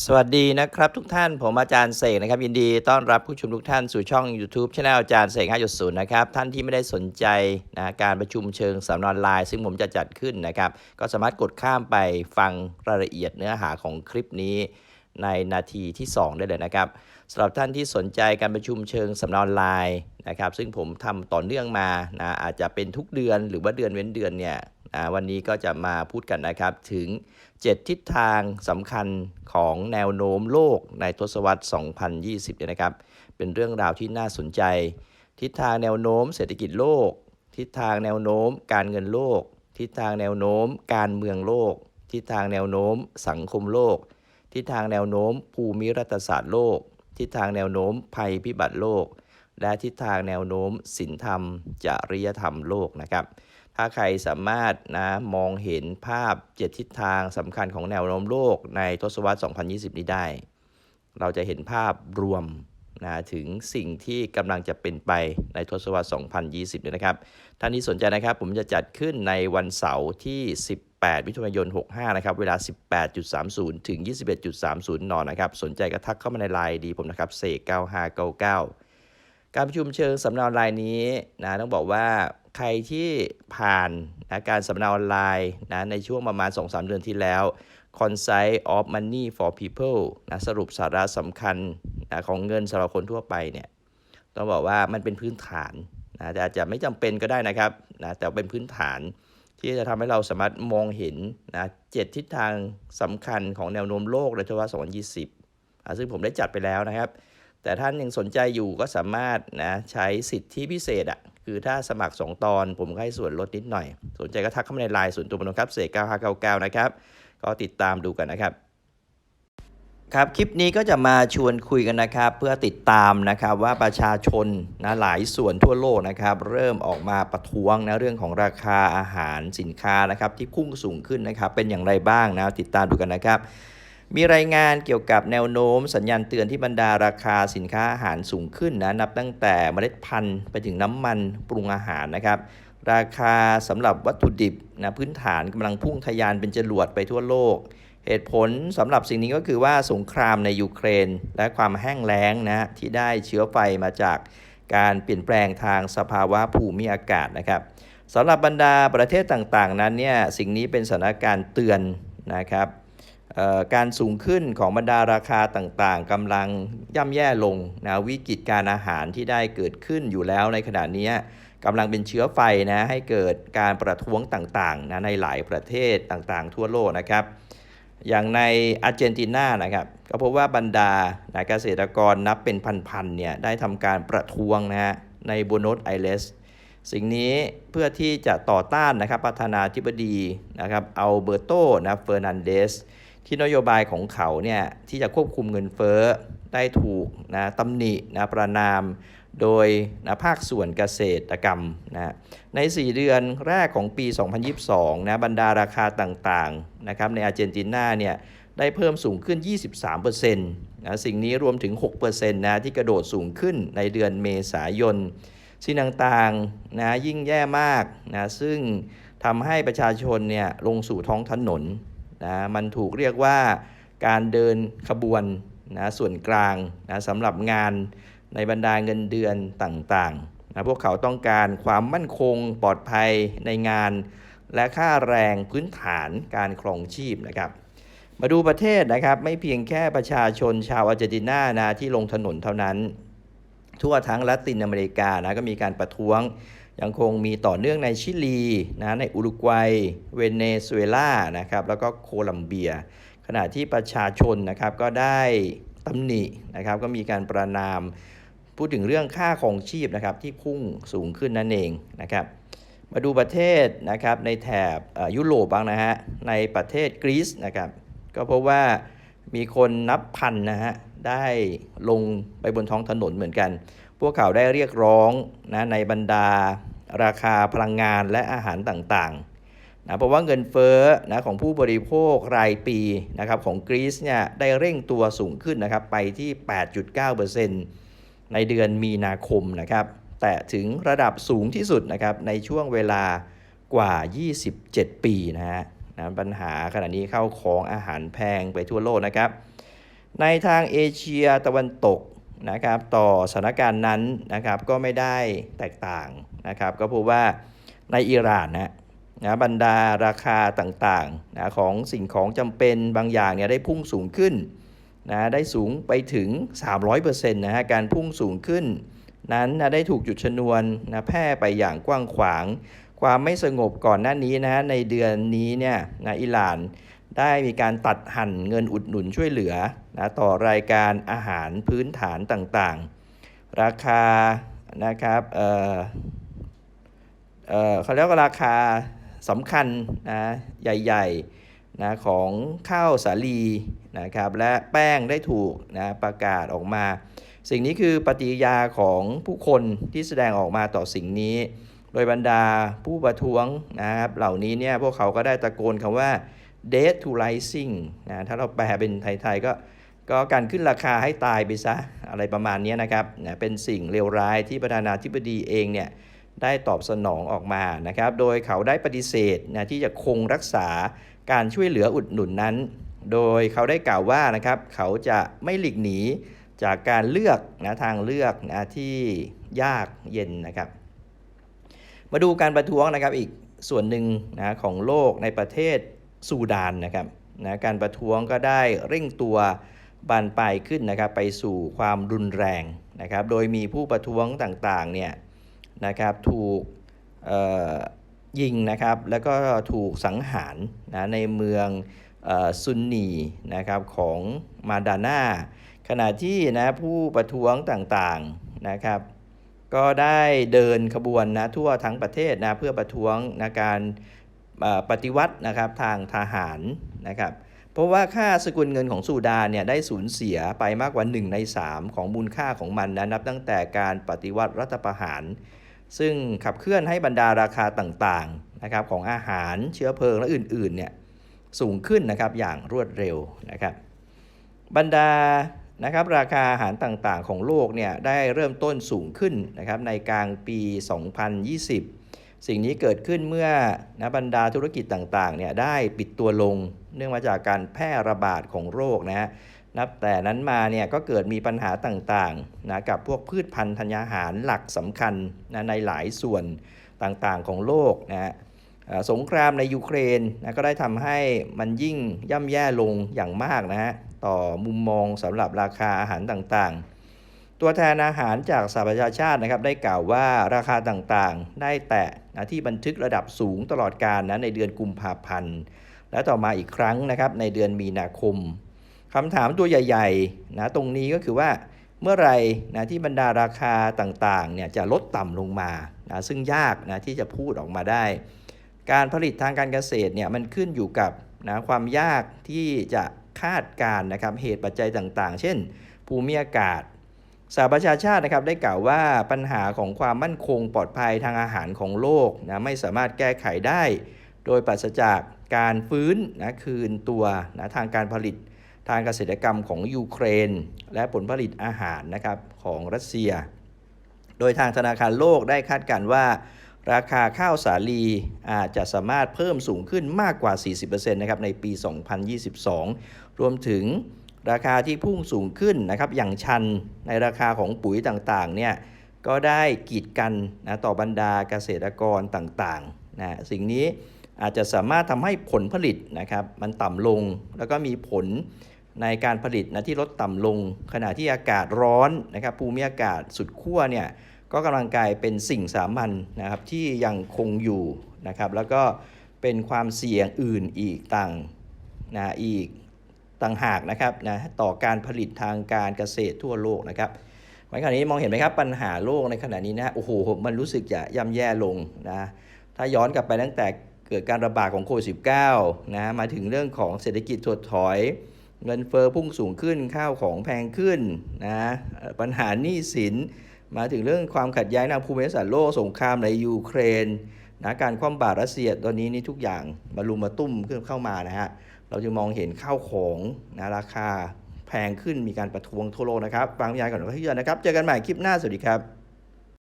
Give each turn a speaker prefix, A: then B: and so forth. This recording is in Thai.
A: สวัสดีนะครับทุกท่านผมอาจารย์เสกนะครับ ยินดีต้อนรับผู้ชมทุกท่านสู่ช่อง YouTube c anel อาจารย์เสก5.0นะครับท่านที่ไม่ได้สนใจนะการประชุมเชิงสัมมนาออนไลน์ ซึ่งผมจะจัดขึ้นนะครับ ก็สามารถกดข้ามไปฟังรายละเอียดเนื้อหาของคลิปนี้ในนาทีที่ 2 ได้เลยนะครับ สำหรับท่านที่สนใจการประชุมเชิงสัมมนาออนไลน์นะครับ ซึ่งผมทำต่อเนื่องมานะอาจจะเป็นทุกเดือนหรือว่าเดือนเว้นเดือนเนี่ยวันนี้ก็จะมาพูดกันนะครับถึง 7 ทิศทางสำคัญของแนวโน้มโลกในทศวรรษ 2020เนี่ยนะครับ เป็นเรื่องราวที่น่าสนใจ ทิศทางแนวโน้มเศรษฐกิจโลก ทิศทางแนวโน้มการเงินโลก ทิศทางแนวโน้มการเมืองโลก ทิศทางแนวโน้มสังคมโลก ทิศทางแนวโน้มภูมิรัฐศาสตร์โลก ทิศทางแนวโน้มภัยพิบัติโลก และทิศทางแนวโน้มศีลธรรม จริยธรรมโลกนะครับ ถ้าใครสามารถนะมองเห็นภาพ 7 ทิศทางสำคัญของแนวโน้มโลกในทศวรรษ 2020 นี้ได้ เราจะเห็นภาพรวมนะถึงสิ่งที่กำลังจะเป็นไปในทศวรรษ 2020นี่ยนะครับ ท่านที่สนใจนะครับ ผมจะจัดขึ้นในวันเสาร์ที่ 18มิถุนายน 65 นะครับ เวลา 18.30 ถึง 21.30 น นะครับ สนใจก็ทักเข้ามาในไลน์ดีผมนะครับเสก9599 การประชุมเชิงสัมนาออนไลน์นี้นะต้องบอกว่าใครที่ผ่านนะการสัมนาออนไลน์นะในช่วงประมาณ 2-3 เดือนที่แล้ว Consight of Money for People นะสรุปสาระสำคัญนะของเงินสำหรับคนทั่วไปเนี่ยต้องบอกว่ามันเป็นพื้นฐานนะแต่อาจจะไม่จำเป็นก็ได้นะครับนะแต่เป็นพื้นฐาน ที่จะทำให้เราสามารถมองเห็นนะเจ็ดทิศทางสำคัญของแนวโน้มโลกในทศวรรษ2020อะซึ่งผมได้จัดไปแล้วนะครับ แต่ท่านยังสนใจอยู่ก็สามารถนะใช้สิทธิพิเศษอะ่ะคือถ้าสมัคร 2 ตอนผมก็ให้ส่วนลดนิดหน่อย สนใจก็ทักเข้ามาในไลน์ส่วนตัวผมนะครับเสก9599 นะครับ ก็ติดตามดูกันนะครับ ครับคลิปนี้ก็จะมาชวนคุยกันนะครับ เพื่อติดตามนะครับว่าประชาชนนะหลายส่วนทั่วโลกนะครับ เริ่มออกมาประท้วงนะเรื่องของราคาอาหารสินค้านะครับ ที่พุ่งสูงขึ้นนะครับ เป็นอย่างไรบ้างนะติดตามดูกันนะครับ มีรายงานเกี่ยวกับแนวโน้ม สัญญาณเตือนที่บรรดาราคาสินค้าอาหารสูงขึ้นนะนับตั้งแต่เมล็ดพันธุ์ไปถึงน้ำมันปรุงอาหารนะครับราคาสำหรับวัตถุดิบนะพื้นฐานกำลังพุ่งทะยานเป็นจรวดไปทั่วโลก เหตุผลสำหรับสิ่งนี้ก็คือว่าสงครามในยูเครน และความแห้งแล้งนะที่ได้เชื้อไฟมาจากการเปลี่ยนแปลงทางสภาวะภูมิอากาศนะครับสำหรับบรรดาประเทศต่างๆ นั้นเนี่ยสิ่งนี้เป็นสถานการณ์เตือนนะครับการสูงขึ้นของบรรดาราคาต่างๆกำลังย่ำแย่ลงนะวิกฤตการอาหารที่ได้เกิดขึ้นอยู่แล้วในขณะนี้กำลังเป็นเชื้อไฟนะให้เกิดการประท้วงต่างๆนะในหลายประเทศต่างๆ ทั่วโลกนะครับ อย่างในอาร์เจนตินานะครับก็พบว่าบรรดานะเกษตรกรนับเป็นพันๆเนี่ยได้ทำการประท้วงนะฮะในโบโนสไอเลสสิ่งนี้เพื่อที่จะต่อต้านนะครับประธานาธิบดีนะครับอัลเบอร์โตนะเฟอร์นันเดสที่นโยบายของเขาเนี่ยที่จะควบคุมเงินเฟ้อได้ถูกนะตำหนินะประนาม โดยนะภาคส่วนเกษตรกรรมนะใน 4 เดือนแรกของปี 2022นะบรรดาราคาต่างๆนะครับในอาร์เจนตินาเนี่ยได้เพิ่มสูงขึ้น 23%นะสิ่งนี้รวมถึง 6%นะที่กระโดดสูงขึ้นในเดือนเมษายนสิ่งต่างๆนะยิ่งแย่มากนะซึ่งทำให้ประชาชนเนี่ยลงสู่ท้องถนนนะมันถูกเรียกว่าการเดินขบวนนะส่วนกลางนะสำหรับงาน ในบรรดาเงินเดือนต่างๆนะพวกเขาต้องการความมั่นคงปลอดภัยในงาน และค่าแรงพื้นฐานการครองชีพนะครับ มาดูประเทศนะครับไม่เพียงแค่ประชาชนชาวอาร์เจนตินานะที่ลงถนนเท่านั้น ทั่วทั้งละตินอเมริกานะก็มีการประท้วงยังคงมีต่อเนื่องในชิลีนะในอุรุกวัย เวเนซุเอลานะครับแล้วก็โคลัมเบีย ขณะที่ประชาชนนะครับก็ได้ตำหนินะครับก็มีการประนาม พูดถึงเรื่องค่าของชีพนะครับที่พุ่งสูงขึ้นนั่นเองนะครับ มาดูประเทศนะครับในแถบยุโรปบ้างนะฮะในประเทศกรีซนะครับ ก็พบว่ามีคนนับพันนะฮะได้ลงไปบนท้องถนนเหมือนกัน พวกเขาได้เรียกร้องนะในบรรดาราคาพลังงานและอาหารต่างๆนะเพราะว่าเงินเฟ้อนะของผู้บริโภครายปีนะครับของกรีซเนี่ยได้เร่งตัวสูงขึ้นนะครับไปที่ 8.9% ในเดือนมีนาคมนะครับ แต่ถึงระดับสูงที่สุดนะครับในช่วงเวลากว่า 27 ปีนะฮะนะปัญหาขณะนี้เข้าของอาหารแพงไปทั่วโลกนะครับ ในทางเอเชียตะวันตกนะครับ ต่อสถานการณ์นั้นนะครับก็ไม่ได้แตกต่างนะครับ ก็พบว่าในอิหร่านนะนะบรรดาราคาต่างๆนะของสิ่งของจำเป็นบางอย่างเนี่ยได้พุ่งสูงขึ้น นะได้สูงไปถึง 300%นะฮะการพุ่งสูงขึ้น นั้นนะได้ถูกจุดชนวนนะแพร่ไปอย่างกว้างขวาง ความไม่สงบก่อนหน้านี้นะในเดือนนี้เนี่ยนะอิหร่านได้มีการตัดหั่นเงินอุดหนุนช่วยเหลือนะต่อรายการอาหารพื้นฐานต่างๆ ราคานะครับเออเออเขาเรียกว่าราคาสำคัญนะใหญ่ ๆ นะของข้าวสาลีนะครับและแป้งได้ถูกนะประกาศออกมา สิ่งนี้คือปฏิยาของผู้คนที่แสดงออกมาต่อสิ่งนี้ โดยบรรดาผู้ประท้วงนะครับเหล่านี้เนี่ยพวกเขาก็ได้ตะโกนคำว่า dead to rising นะถ้าเราแปลเป็นไทยๆก็ก็การขึ้นราคาให้ตายไปซะอะไรประมาณนี้นะครับนะเป็นสิ่งเลวร้ายที่ประธานาธิบดีเองเนี่ย ได้ตอบสนองออกมานะครับ โดยเขาได้ปฏิเสธนะที่จะคงรักษาการช่วยเหลืออุดหนุนนั้น โดยเขาได้กล่าวว่านะครับ เขาจะไม่หลีกหนีจากการเลือกนะทางเลือกนะที่ยากเย็นนะครับ มาดูการประท้วงนะครับอีกส่วนหนึ่งนะของโลกในประเทศซูดานนะครับนะการประท้วงก็ได้เร่งตัวบานปลายขึ้นนะครับไปสู่ความรุนแรงนะครับ โดยมีผู้ประท้วงต่างๆเนี่ย นะครับถูกยิงนะครับแล้วก็ถูกสังหารนะในเมืองซุนนีนะครับของมาดาน่าขณะที่นะผู้ประท้วงต่างๆนะครับ ก็ได้เดินขบวนนะทั่วทั้งประเทศนะเพื่อประท้วงนะการปฏิวัตินะครับทางทหารนะครับเพราะว่าค่าสกุลเงินของซูดานเนี่ยได้สูญเสียไปมากกว่า 1 ใน 3 ของมูลค่าของมันนะนับตั้งแต่การปฏิวัติรัฐประหาร ซึ่งขับเคลื่อนให้บรรดาราคาต่างๆนะครับของอาหารเชื้อเพลิงและอื่นๆเนี่ยสูงขึ้นนะครับอย่างรวดเร็วนะครับบรรดานะครับราคาอาหารต่างๆ ของโลกเนี่ยได้เริ่มต้นสูงขึ้นนะครับในกลางปี 2020 สิ่งนี้เกิดขึ้นเมื่อนะบรรดาธุรกิจต่างๆเนี่ยได้ปิดตัวลง เนื่องมาจากการแพร่ระบาดของโรคนะฮะ นับแต่นั้นมาเนี่ยก็เกิดมีปัญหาต่างๆนะกับพวกพืชพันธุ์ธัญญาหารหลักสำคัญนะในหลายส่วนต่างๆของโลกนะฮะสงครามในยูเครนนะก็ได้ทำให้มันยิ่งย่ำแย่ลงอย่างมากนะฮะต่อมุมมองสำหรับราคาอาหารต่างๆ ตัวแทนอาหารจากสหประชาชาตินะครับได้กล่าวว่าราคาต่างๆ ได้แตะนะที่บันทึกระดับสูงตลอดการนะในเดือนกุมภาพันธ์ และต่อมาอีกครั้งนะครับในเดือนมีนาคม คำถามตัวใหญ่ๆนะตรงนี้ก็คือว่าเมื่อไหรนะที่บรรดาราคาต่างๆเนี่ยจะลดต่ำลงมานะซึ่งยากนะที่จะพูดออกมาได้ การผลิตทางการเกษตรเนี่ยมันขึ้นอยู่กับนะความยากที่จะคาดการณ์นะครับเหตุปัจจัยต่างๆ เช่น ภูมิอากาศสหประชาชาตินะครับได้กล่าวว่าปัญหาของความมั่นคงปลอดภัยทางอาหารของโลกนะไม่สามารถแก้ไขได้ โดยปราศจากการฟื้นนะคืนตัวนะทางการผลิต ทางเกษตรกรรมของยูเครน และผลผลิตอาหารนะครับของรัสเซีย โดยทางธนาคารโลกได้คาดการณ์ว่า ราคาข้าวสาลีอาจจะสามารถเพิ่มสูงขึ้นมากกว่า 40%นะครับในปี 2022 รวมถึงราคาที่พุ่งสูงขึ้นนะครับอย่างชันในราคาของปุ๋ยต่างๆเนี่ยก็ได้กีดกันนะต่อบรรดาเกษตรกรต่างๆนะสิ่งนี้ อาจจะสามารถทำให้ผลผลิตนะครับมันต่ำลง แล้วก็มีผลในการผลิตนะที่ลดต่ำลง ขณะที่อากาศร้อนนะครับภูมิอากาศสุดขั้วเนี่ยก็กำลังกลายเป็นสิ่งสามัญนะครับที่ยังคงอยู่นะครับแล้วก็เป็นความเสี่ยงอื่นอีกต่างนะอีกต่างหากนะครับนะต่อการผลิตทางการเกษตรทั่วโลกนะครับในขณะนี้มองเห็นไหมครับปัญหาโลกในขณะนี้นะโอ้โหมันรู้สึกจะย่ำแย่ลงนะถ้าย้อนกลับไปตั้งแต่ เกิดการระบาดของโควิด -19 นะมาถึงเรื่องของเศรษฐกิจถดถอย เงินเฟอ้อพุ่งสูงขึ้นข้าวของแพงขึ้นนะปัญหาหนี้สิน มาถึงเรื่องความขัดแย้งทางภูมิศาสตร์โลกสงครามในยูเครนนะการคว่ำบาตรรัสเซียตอนนี้นี่ทุกอย่างมารุมมาตุ้มขึ้นเข้ามานะฮะเราจะมองเห็นข้าวของนะราคาแพงขึ้นมีการประท้วงทั่วโลกนะครับฟังบรรยายก่อนก็ที่เยอะนะครับ เจอกันใหม่คลิปหน้า สวัสดีครับ